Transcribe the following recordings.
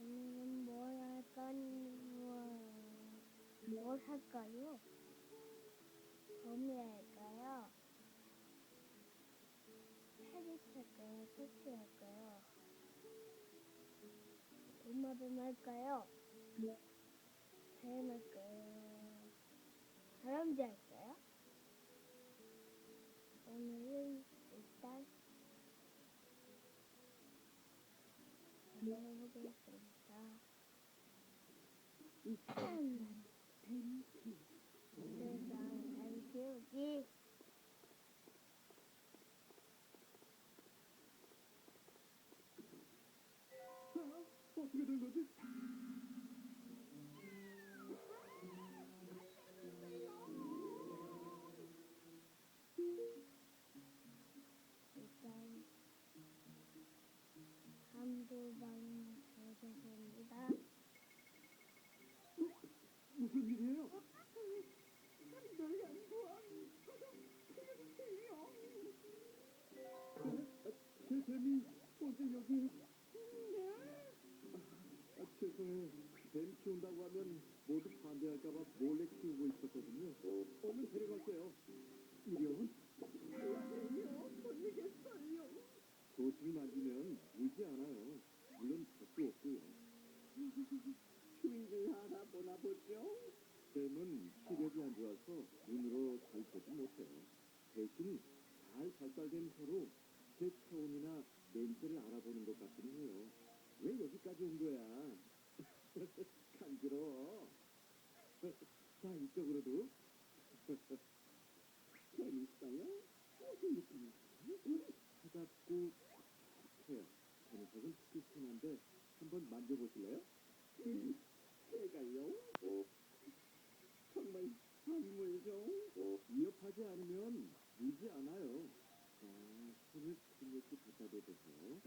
오늘은 뭘 할까요? 뭘 할까요? 범위 할까요? 테니스 할까요? 터치 할까요? 도마뱀 할까요? 뱀 할까요? 다람쥐 할까요? 오늘은 일단 한번 해보겠습니다. 키우기 어떻게 된 거지? 언제 여기? 아, 죄송해요. 뱀 키운다고 하면 모두 반대할까봐 몰래 키우고 있었거든요. 얼른 데려갈게요. 이리온? 뱀이요? 걸리겠어요. 조심히 만지면 물지 않아요. 물론 젖도 없고요. 주인을 알아보나 보죠? 뱀은 시력이 안 좋아서 눈으로 잘 보지 못해요. 대신 잘 발달된 혀로 제 체온이나 냄새를 알아보는 것 같긴 해요. 왜 여기까지 온 거야? 간지러워. 자, 이쪽으로도. 재밌어요? 무슨 느낌이에요? 차갑고 촉촉해요. 뱀석은 특히 순한데 한번 만져보실래요? 제가요? 정말 선물죠? 위협하지 않으면 물지 않아요. 자, 손을 이렇게 갖다 대보세요.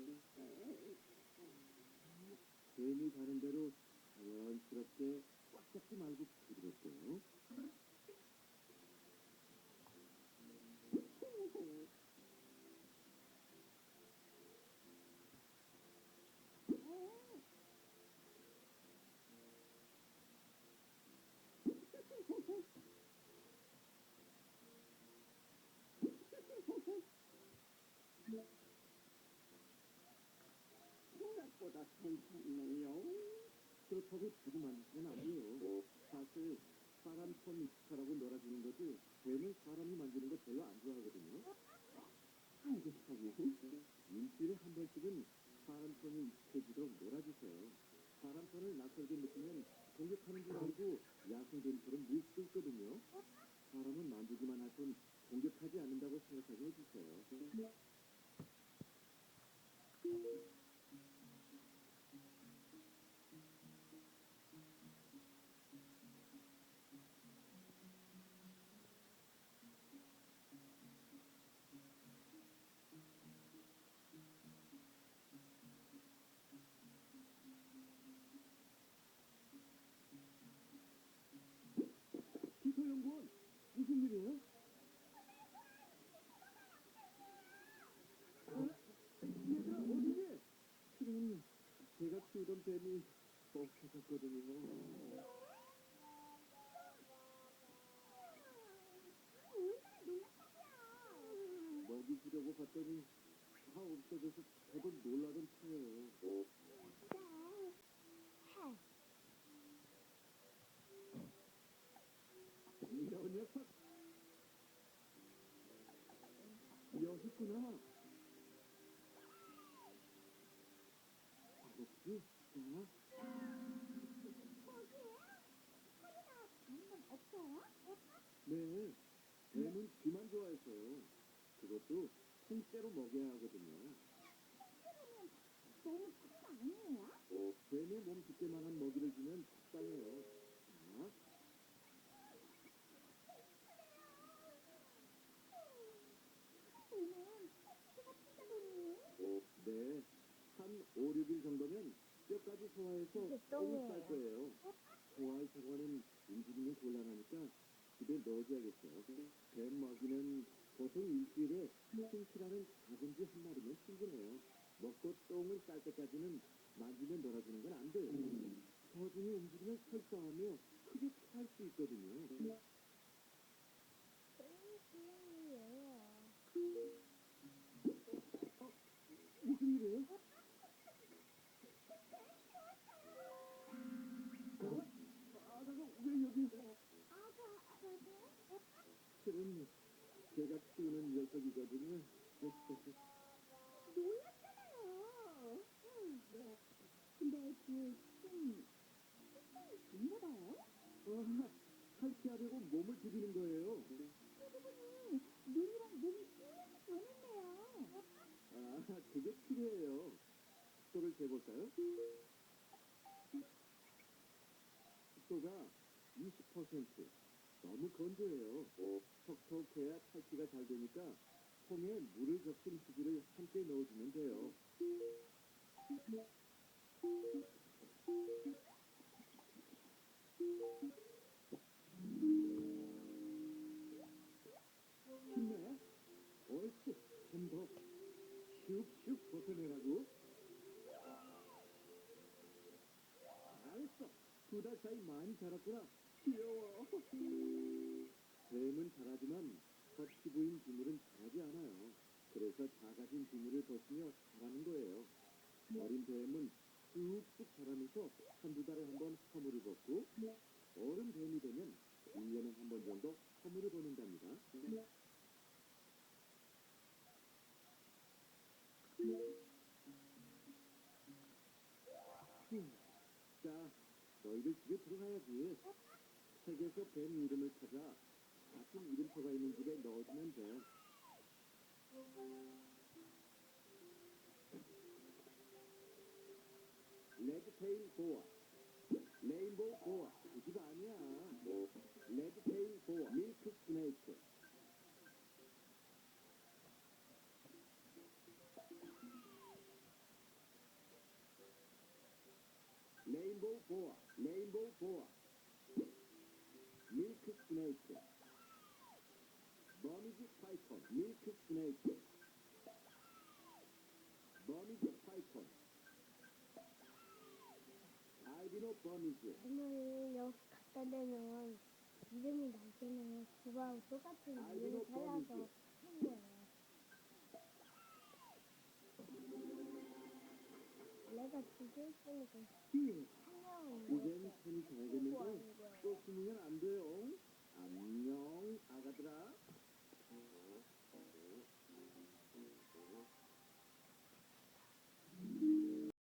뱀이 가는 대로 자연스럽게 꽉 잡지 말고 부드럽게요. 생각보다 괜찮네요. 그렇다고 만지시면 안 돼요. 사실 사람 손 익숙하라고 놀아주는 거지 뱀은 사람이 만지는 거 별로 안 좋아하거든요. 알겠어요. 일주일에 한 번씩은 사람 손이 익숙해지도록 놀아주세요. 사람 손을 낯설게 느끼면 공격하는 줄 알고 야생뱀처럼 물 수도 있거든요. 사람은 만지기만 할 뿐 공격하지 않는다고 생각하게 해주세요. 어? 얘들아 어디니? 실은 제가 키우던 뱀이 먹혀졌거든요. 먹이 주려고 봤더니 다 없어져서 저도 놀라던 터예요. 이런 녀석! 여기 있구나. 혹시 자, 네, 뱀은 쥐만 좋아했어요. 그것도 통째로 먹여야 하거든요. 너무 큰거 아니에요? 뱀의 몸 두께만한 먹이를 주면 적당해요. 자, 저는 키가 크다더니 네, 한 5, 6일 정도면 뼈까지 소화해서 이게 똥을 쌀. 거예요. 소화할 동안은 움직이면 곤란하니까 집에 넣어줘야겠죠. 뱀 먹이는 보통 일주일에 핑키라는 작은지 한 마리면 충분해요. 먹고 똥을 쌀 때까지는 만지면 놀아주는 건 안 돼요. 서준이 움직이면 설사하며 크게 토할 수 있거든요. 실은 제가 키우는 녀석이거든요. 놀랐잖아요. 네. 근데 그좀 좋나 봐요. 아, 탈피하려고 몸을 비비는 거예요. 그러더니 눈이랑 몸이 뚫려서 변했네요. 아, 그게 필요해요. 습도를 재볼까요? 습도가 20%. 너무 건조해요. 톡톡해야 탈피가 잘 되니까 통에 물을 적신 휴지를 함께 넣어주면 돼요. 힘내. 옳지. 좀 더. 슉슉 벗어내라고. 잘했어. 두 달 사이 많이 자랐구나. 귀여워. 뱀은 잘하지만 첫 피부인 비물은 잘하지 않아요. 그래서 작아진 비물을 벗으며 자라는 거예요. 어린 뱀은 쑥쑥 자라면서 한두 달에 한 번 허물을 벗고 어른 뱀이 되면 1년에 한 번 정도 허물을 벗는답니다. 음, 자, 너희들 집에 들어가야지. 책에서 뱀 이름을 찾아 같은 이름표가 있는 집에 넣어주면 돼. 레드테일 보아, 레인보우 보아, 그집 아니야. 레드테일 보아, 밀크 스네이크. 레인보우 보아, 레인보우 보아. 밀크 스네이크 머미드 파이콘, 밀크 스네이크. 머미드 파이콘. 알비노 버미즈. 오늘 여기 갖다 대면 이름이 날때는 그거하고 똑같은 이름을 살라서 한 거예요. 내가 두개 있으니까 응. 이젠 참 잘되는데 또 숨으면 안 돼요. 안녕 아가들아. Mm-hmm.